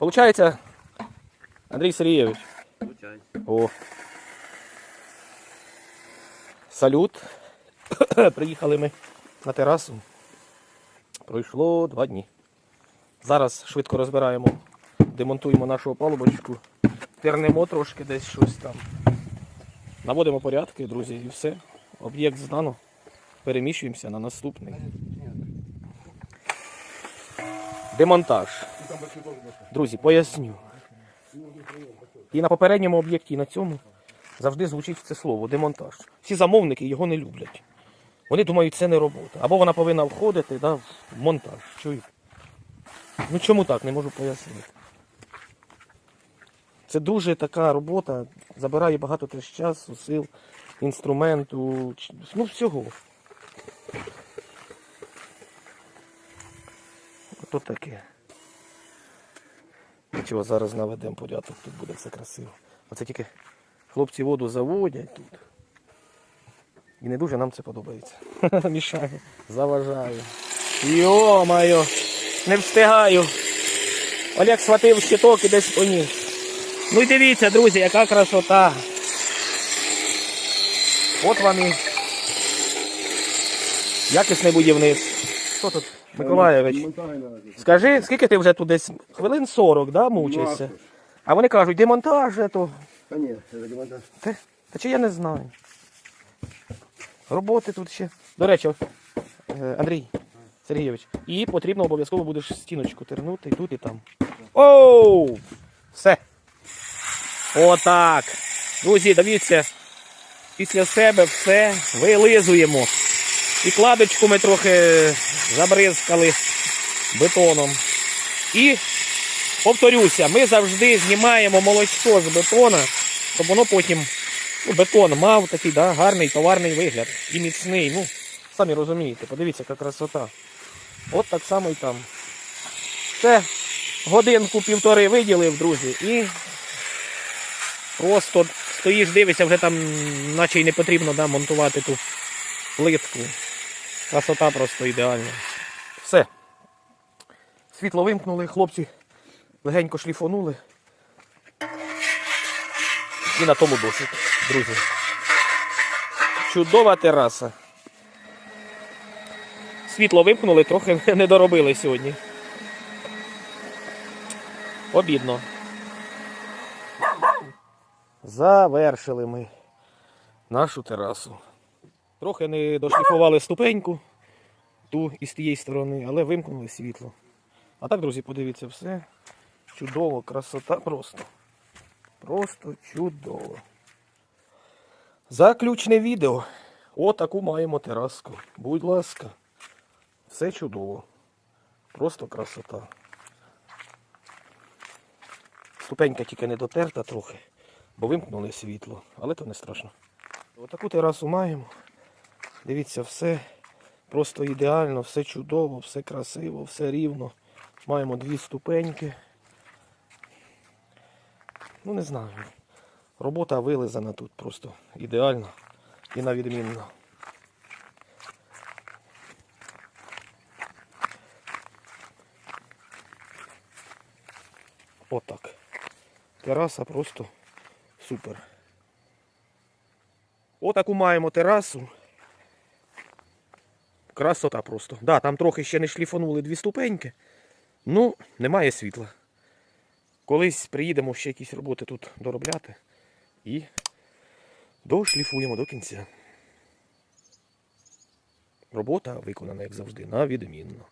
Получається, Андрій Сергійович. О. Салют. Приїхали ми на терасу. Пройшло два дні. Зараз швидко розбираємо, демонтуємо нашу палубочку, тернемо трошки десь щось там. Наводимо порядки, друзі, і все. Об'єкт знано. Переміщуємося на наступний. Демонтаж. Друзі, поясню. І на попередньому об'єкті, і на цьому завжди звучить це слово демонтаж. Всі замовники його не люблять. Вони думають, це не робота. Або вона повинна входити да, в монтаж. Чуєте? Ну чому так, не можу пояснити. Це дуже така робота, забирає багато теж часу, сил, інструменту, ну всього. Ото таке. Нічого, зараз наведемо порядок, тут буде все красиво. Оце тільки хлопці воду заводять тут. І не дуже нам це подобається. Мішає, заважає. Йо-моє, не встигаю. Олег схватив щиток і десь поніс. Ну і дивіться, друзі, яка красота. От вам і якісне будівництво. Що тут, Миколаєвич? Скажи, скільки ти вже тут десь хвилин 40, да, мучишся? А вони кажуть, демонтаж, то. Та ні, це демонтаж. Та, та чи я не знаю. Роботи тут ще. До речі, е, Андрій Сергійович, і потрібно обов'язково будеш стіночку тернути і тут, і там. Оу! Все. Отак. Друзі, дивіться. Після себе все вилизуємо. І кладочку ми трохи забризкали бетоном. І повторюся, ми завжди знімаємо молочко з бетона, щоб воно потім, ну, бетон мав такий да, гарний товарний вигляд і міцний. Ну, самі розумієте, подивіться, яка красота. От так само і там. Це годинку-півтори виділив, друзі, і просто стоїш, дивишся, вже там наче й не потрібно да, монтувати ту плитку. Красота просто ідеальна. Все. Світло вимкнули, хлопці легенько шліфонули. І на тому досить, друзі. Чудова тераса. Світло вимкнули, трохи не доробили сьогодні. Обідно. Завершили ми нашу терасу. Трохи не дошліфували ступеньку ту і з тієї сторони, але вимкнули світло. А так, друзі, подивіться, все чудово, красота просто. Просто чудово. Заключне відео. Отаку маємо тераску. Будь ласка. Все чудово. Просто красота. Ступенька тільки не дотерта трохи, бо вимкнули світло, але то не страшно. Отаку терасу маємо. Дивіться, все просто ідеально, все чудово, все красиво, все рівно. Маємо дві ступеньки. Ну не знаю. Робота вилизана тут просто ідеально і на відмінно. Отак. Тераса просто супер. Отаку маємо терасу. Красота просто. Да, там трохи ще не шліфанули дві ступеньки. Ну, немає світла. Колись приїдемо ще якісь роботи тут доробляти і дошліфуємо до кінця. Робота виконана, як завжди, на відмінно.